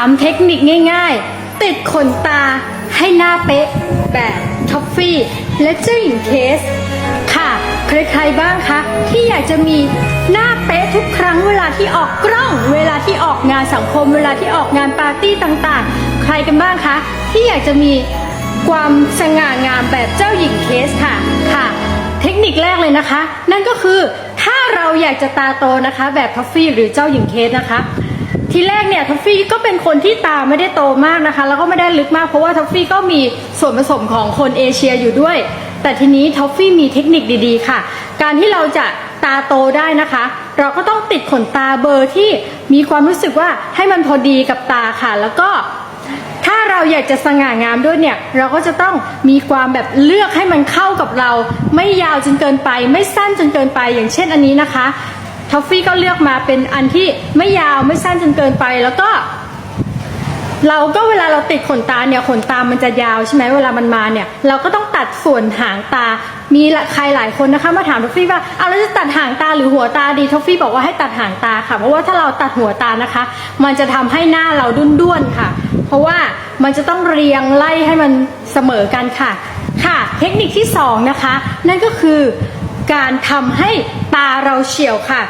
3 เทคนิคง่ายๆ ติดขนตาให้หน้าเป๊ะแบบท็อฟฟี่ และเจ้าหญิงเคส ค่ะใครๆบ้างคะ ที่อยากจะมีหน้าเป๊ะทุกครั้งเวลาที่ออกกล้อง เวลาที่ออกงานสังคม เวลาที่ออกงานปาร์ตี้ต่างๆ ใครกันบ้างคะ ที่อยากจะมีความสง่างามแบบเจ้าหญิงเคสค่ะค่ะ เทคนิคแรกเลยนะคะ นั่นก็คือถ้าเราอยากจะตาโตนะคะ แบบท็อฟฟี่หรือเจ้าหญิงเคสนะคะ ทีแรกเนี่ยท็อฟฟี่ก็เป็นคนที่ตาไม่ได้โตมากนะคะ แล้วก็ไม่ได้ลึกมากเพราะว่าท็อฟฟี่ก็มีส่วนผสมของคนเอเชียอยู่ด้วย แต่ทีนี้ท็อฟฟี่มีเทคนิคดีๆ ค่ะ การที่เราจะตาโตได้นะคะ เราก็ต้องติดขนตาเบอร์ที่มีความรู้สึกว่าให้มันพอดีกับตาค่ะ แล้วก็ถ้าเราอยากจะสง่างามด้วยเนี่ย เราก็จะต้องมีความแบบเลือกให้มันเข้ากับเรา ไม่ยาวจนเกินไป ไม่สั้นจนเกินไปอย่างเช่นอันนี้นะคะ ทอฟฟี่ก็เลือกมาเป็นอันที่ไม่ยาวไม่สั้นจนเกินไปแล้วก็ เราก็เวลาเราติดขนตาเนี่ยขนตามันจะยาวใช่ไหมเวลามันมาเนี่ย เราก็ต้องตัดส่วนหางตา มีใครหลายคนนะคะ มาถามทอฟฟี่ว่าเอาแล้วจะตัดหางตาหรือหัวตาดีทอฟฟี่บอกว่าให้ตัดหางตาค่ะ เพราะว่าถ้าเราตัดหัวตานะคะ มันจะทำให้หน้าเราดุ้นด้วนๆค่ะ เพราะว่ามันจะต้องเรียงไล่ให้มันเสมอกันค่ะ ค่ะ เทคนิคที่สองนะคะ นั่นก็คือ การทำให้ตาเราเฉียวค่ะ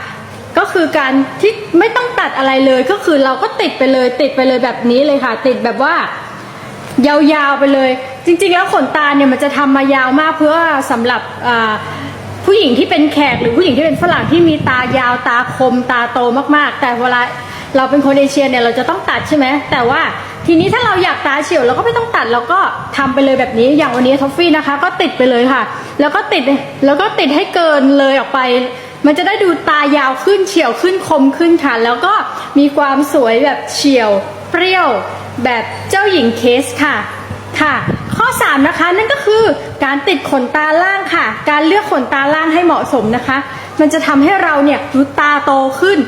ก็คือการที่ไม่ต้องตัดอะไรเลยก็คือเราก็ติดไปเลย ติดไปเลยแบบนี้เลยค่ะ ติดแบบว่ายาวๆไปเลย จริงๆแล้วขนตาเนี่ยมันจะทำมายาวมากเพื่อสำหรับผู้หญิงที่เป็นแขกหรือผู้หญิงที่เป็นฝรั่งที่มีตายาวตาคมตาโตมากๆ แต่เวลาเราเป็นคนเอเชียเนี่ยเราจะต้องตัดใช่ไหมแต่ว่า ทีนี้ถ้าเราอยากตาเฉียวเราก็ไม่ต้องตัดเราก็ทำไปเลยแบบนี้อย่างวันนี้ทอฟฟี่นะคะ ก็ติดไปเลยค่ะ แล้วก็ติดแล้วก็ติดให้เกินเลยออกไป มันจะได้ดูตายาวขึ้นเฉียวขึ้นคมขึ้นค่ะ แล้วก็มีความสวยแบบเฉียว เปรี้ยว แบบเจ้าหญิงเคสค่ะค่ะ ข้อ 3 นะคะนั่นก็คือการติดขนตาล่างค่ะ การเลือกขนตาล่างให้เหมาะสมนะคะ มันจะทำให้เราเนี่ยดูตาโตขึ้น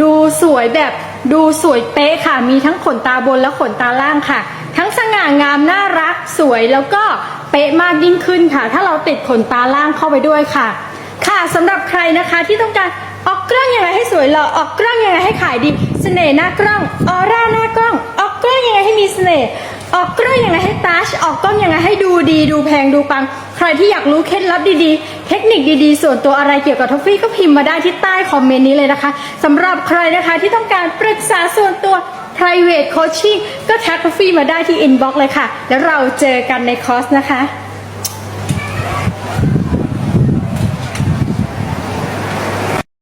ดูสวยแบบ ดูสวยเป๊ะค่ะ มีทั้งขนตาบนและขนตาล่างค่ะ ทั้งสง่างามน่ารักสวยแล้วก็เป๊ะมากยิ่งขึ้นค่ะ ถ้าเราติดขนตาล่างเข้าไปด้วยค่ะ ค่ะสำหรับใครนะคะที่ต้องการออกกล้องยังไงให้สวยหล่อออกกล้องยังไงให้ขายดี เสน่ห์หน้ากล้องออร่าหน้ากล้อง ออกกล้องยังไงให้มีเสน่ห์ ออกกล้องยังไงให้ตัชออกกล้องยังไงให้ดูดี ดูแพงดูปัง ใครที่อยากรู้เคล็ดลับดีๆ เทคนิคดีๆ ส่วนตัวอะไรเกี่ยวกับท็อฟฟี่ก็พิมพ์มาได้ที่ใต้คอมเมนต์นี้เลยนะคะสำหรับใครนะคะที่ต้องการปรึกษาส่วนตัว private coaching ก็ทักท็อฟฟี่มาได้ที่ inbox เลยค่ะ แล้วเราเจอกันในคอร์สนะคะ